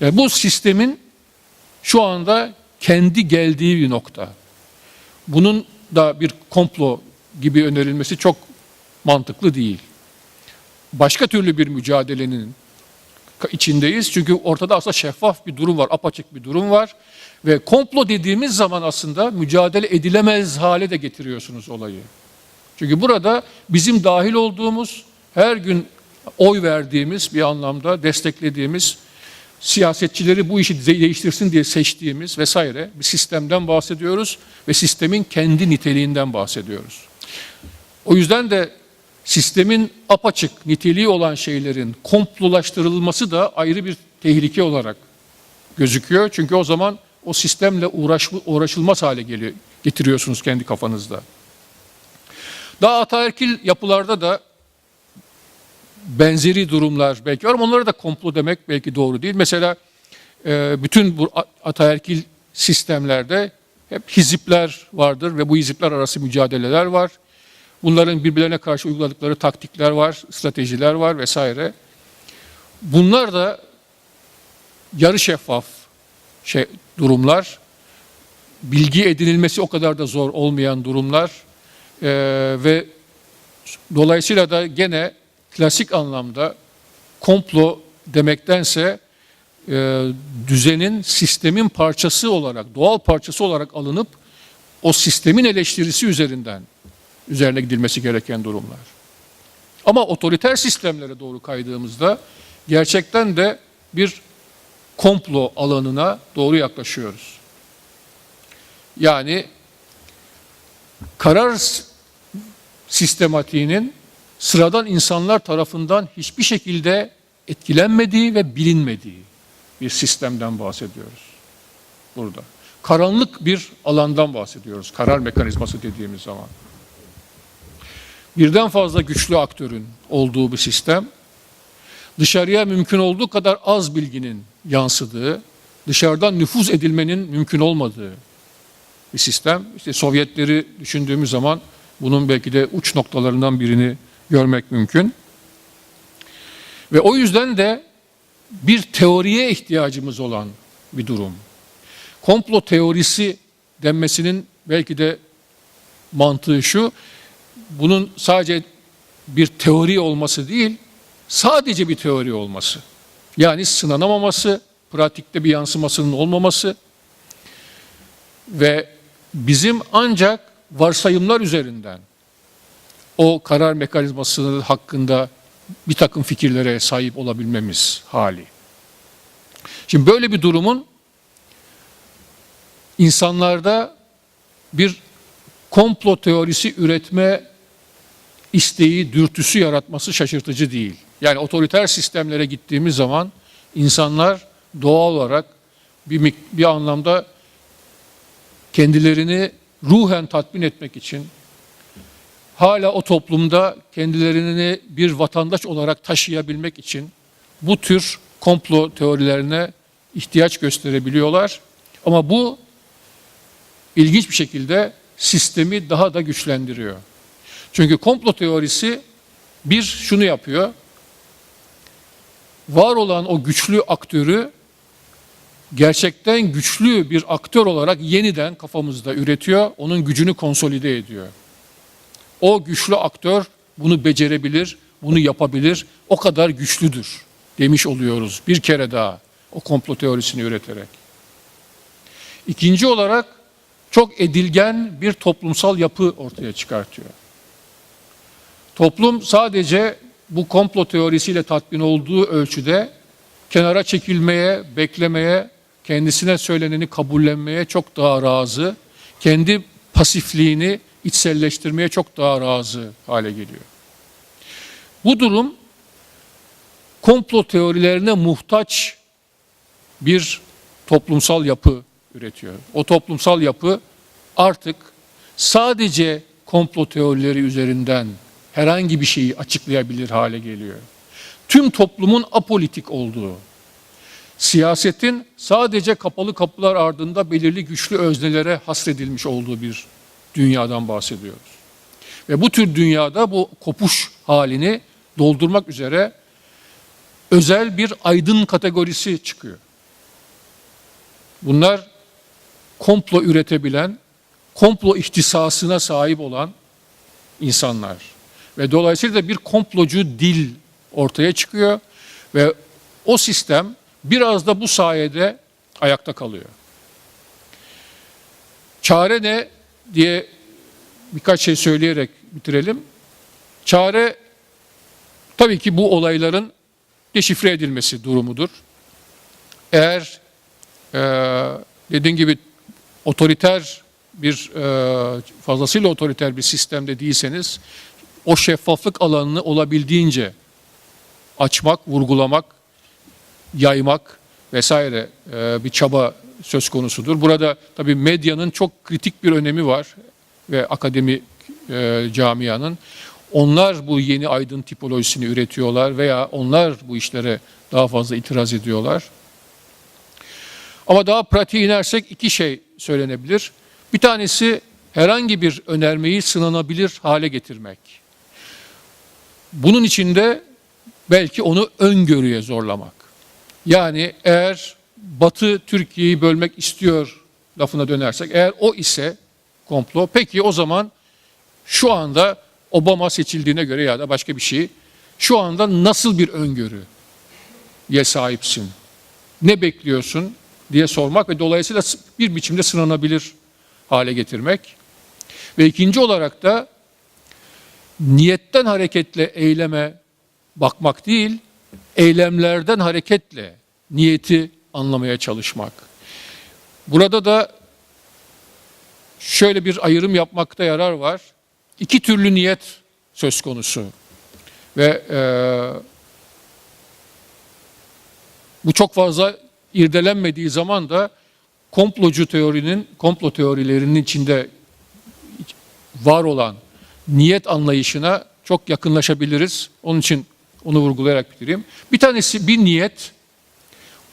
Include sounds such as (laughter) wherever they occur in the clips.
Yani bu sistemin şu anda kendi geldiği bir nokta. Bunun da bir komplo gibi önerilmesi çok mantıklı değil. Başka türlü bir mücadelenin içindeyiz. Çünkü ortada aslında şeffaf bir durum var, apaçık bir durum var. Ve komplo dediğimiz zaman aslında mücadele edilemez hale de getiriyorsunuz olayı. Çünkü burada bizim dahil olduğumuz, her gün oy verdiğimiz bir anlamda desteklediğimiz, siyasetçileri bu işi değiştirsin diye seçtiğimiz vesaire bir sistemden bahsediyoruz ve sistemin kendi niteliğinden bahsediyoruz. O yüzden de sistemin apaçık niteliği olan şeylerin komplolaştırılması da ayrı bir tehlike olarak gözüküyor. Çünkü o zaman o sistemle uğraş, uğraşılmaz hale geliyor, getiriyorsunuz kendi kafanızda. Daha ataerkil yapılarda da benzeri durumlar ama onlara da komplo demek belki doğru değil. Mesela e, bütün bu ataerkil sistemlerde hep hizipler vardır ve bu hizipler arası mücadeleler var. Bunların birbirlerine karşı uyguladıkları taktikler var, stratejiler var vesaire. Bunlar da yarı şeffaf şey, durumlar, bilgi edinilmesi o kadar da zor olmayan durumlar ee, ve dolayısıyla da gene klasik anlamda komplo demektense e, düzenin, sistemin parçası olarak, doğal parçası olarak alınıp o sistemin eleştirisi üzerinden üzerine gidilmesi gereken durumlar. Ama otoriter sistemlere doğru kaydığımızda gerçekten de bir komplo alanına doğru yaklaşıyoruz. Yani karar sistematiğinin sıradan insanlar tarafından hiçbir şekilde etkilenmediği ve bilinmediği bir sistemden bahsediyoruz burada. Karanlık bir alandan bahsediyoruz karar mekanizması dediğimiz zaman. Birden fazla güçlü aktörün olduğu bir sistem, dışarıya mümkün olduğu kadar az bilginin yansıdığı, dışarıdan nüfuz edilmenin mümkün olmadığı bir sistem. İşte Sovyetleri düşündüğümüz zaman bunun belki de uç noktalarından birini görmek mümkün. Ve o yüzden de bir teoriye ihtiyacımız olan bir durum. Komplo teorisi denmesinin belki de mantığı şu, bunun sadece bir teori olması değil, sadece bir teori olması. Yani sınanamaması, pratikte bir yansımasının olmaması ve bizim ancak varsayımlar üzerinden o karar mekanizması hakkında bir takım fikirlere sahip olabilmemiz hali. Şimdi böyle bir durumun insanlarda bir komplo teorisi üretme isteği, dürtüsü yaratması şaşırtıcı değil. Yani otoriter sistemlere gittiğimiz zaman insanlar doğal olarak bir, bir anlamda kendilerini ruhen tatmin etmek için hala o toplumda kendilerini bir vatandaş olarak taşıyabilmek için bu tür komplo teorilerine ihtiyaç gösterebiliyorlar. Ama bu ilginç bir şekilde sistemi daha da güçlendiriyor. Çünkü komplo teorisi bir şunu yapıyor. Var olan o güçlü aktörü gerçekten güçlü bir aktör olarak yeniden kafamızda üretiyor. Onun gücünü konsolide ediyor. O güçlü aktör bunu becerebilir, bunu yapabilir. O kadar güçlüdür demiş oluyoruz bir kere daha o komplo teorisini üreterek. İkinci olarak çok edilgen bir toplumsal yapı ortaya çıkartıyor. Toplum sadece bu komplo teorisiyle tatmin olduğu ölçüde kenara çekilmeye, beklemeye, kendisine söyleneni kabullenmeye çok daha razı, kendi pasifliğini içselleştirmeye çok daha razı hale geliyor. Bu durum komplo teorilerine muhtaç bir toplumsal yapı üretiyor. O toplumsal yapı artık sadece komplo teorileri üzerinden herhangi bir şeyi açıklayabilir hale geliyor. Tüm toplumun apolitik olduğu, siyasetin sadece kapalı kapılar ardında belirli güçlü öznelere hasredilmiş olduğu bir dünyadan bahsediyoruz. Ve bu tür dünyada bu kopuş halini doldurmak üzere özel bir aydın kategorisi çıkıyor. Bunlar komplo üretebilen, komplo ihtisasına sahip olan insanlar. Ve dolayısıyla bir komplocu dil ortaya çıkıyor ve o sistem biraz da bu sayede ayakta kalıyor. Çare ne diye birkaç şey söyleyerek bitirelim. Çare tabii ki bu olayların deşifre edilmesi durumudur. Eğer e, dediğim gibi otoriter bir e, fazlasıyla otoriter bir sistemde değilseniz o şeffaflık alanını olabildiğince açmak, vurgulamak, yaymak vesaire e, bir çaba söz konusudur. Burada tabii medyanın çok kritik bir önemi var ve akademi e, camianın. Onlar bu yeni aydın tipolojisini üretiyorlar veya onlar bu işlere daha fazla itiraz ediyorlar. Ama daha pratiğe inersek iki şey söylenebilir. Bir tanesi herhangi bir önermeyi sınanabilir hale getirmek. Bunun içinde belki onu öngörüye zorlamak. Yani eğer Batı Türkiye'yi bölmek istiyor lafına dönersek, eğer o ise komplo, peki o zaman şu anda Obama seçildiğine göre ya da başka bir şey, şu anda nasıl bir öngörüye sahipsin? Ne bekliyorsun diye sormak ve dolayısıyla bir biçimde sınanabilir hale getirmek. Ve ikinci olarak da niyetten hareketle eyleme bakmak değil, eylemlerden hareketle niyeti anlamaya çalışmak. Burada da şöyle bir ayrım yapmakta yarar var. İki türlü niyet söz konusu. Ve e, bu çok fazla irdelenmediği zaman da komplocu teorinin, komplo teorilerinin içinde var olan niyet anlayışına çok yakınlaşabiliriz. Onun için onu vurgulayarak bitireyim. Bir tanesi bir niyet,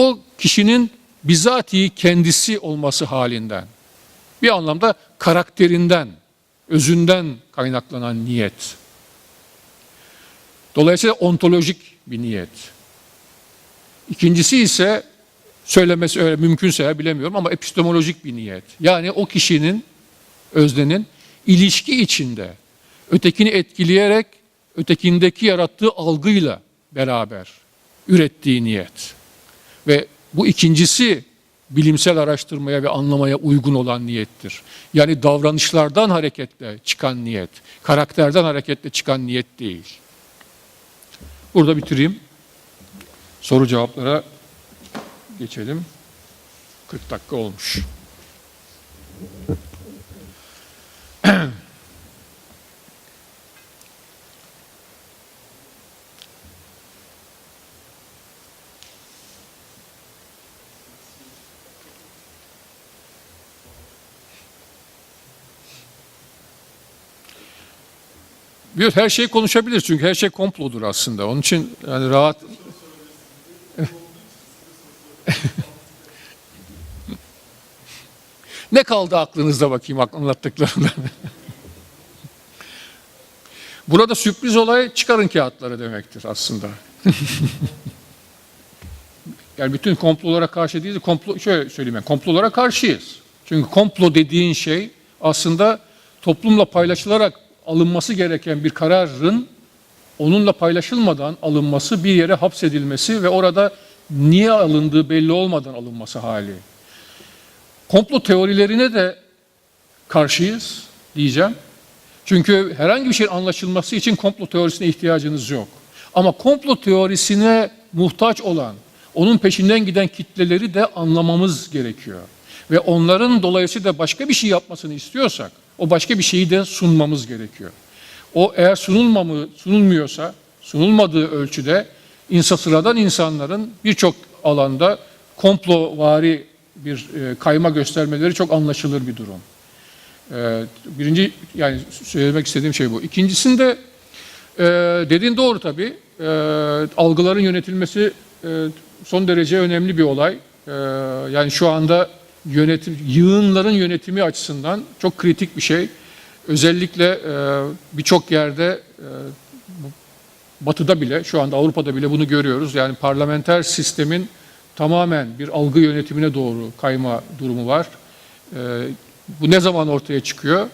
o kişinin bizatihi kendisi olması halinden, bir anlamda karakterinden, özünden kaynaklanan niyet. Dolayısıyla ontolojik bir niyet. İkincisi ise söylemesi öyle mümkünse bilemiyorum ama epistemolojik bir niyet. Yani o kişinin, öznenin ilişki içinde ötekini etkileyerek ötekindeki yarattığı algıyla beraber ürettiği niyet. Ve bu ikincisi bilimsel araştırmaya ve anlamaya uygun olan niyettir. Yani davranışlardan hareketle çıkan niyet, karakterden hareketle çıkan niyet değil. Burada bitireyim. Soru cevaplara geçelim. 40 dakika olmuş. Biliyoruz her şey konuşabilir çünkü her şey komplodur aslında. Onun için yani rahat (laughs) Ne kaldı aklınızda bakayım anlattıklarından? (laughs) Burada sürpriz olay çıkarın kağıtları demektir aslında. (laughs) yani bütün komplolara karşı değil, komplo, şöyle söyleyeyim ben, komplolara karşıyız. Çünkü komplo dediğin şey aslında toplumla paylaşılarak alınması gereken bir kararın onunla paylaşılmadan alınması, bir yere hapsedilmesi ve orada niye alındığı belli olmadan alınması hali. Komplo teorilerine de karşıyız diyeceğim. Çünkü herhangi bir şeyin anlaşılması için komplo teorisine ihtiyacınız yok. Ama komplo teorisine muhtaç olan, onun peşinden giden kitleleri de anlamamız gerekiyor. Ve onların dolayısıyla başka bir şey yapmasını istiyorsak, o başka bir şeyi de sunmamız gerekiyor. O eğer sunulmamı, sunulmuyorsa, sunulmadığı ölçüde insan sıradan insanların birçok alanda komplovari bir e, kayma göstermeleri çok anlaşılır bir durum. E, birinci yani söylemek istediğim şey bu. İkincisinde e, dediğin doğru tabii. E, algıların yönetilmesi e, son derece önemli bir olay. E, yani şu anda yönetim yığınların yönetimi açısından çok kritik bir şey. Özellikle e, birçok yerde e, Batı'da bile, şu anda Avrupa'da bile bunu görüyoruz. Yani parlamenter sistemin tamamen bir algı yönetimine doğru kayma durumu var. E, bu ne zaman ortaya çıkıyor?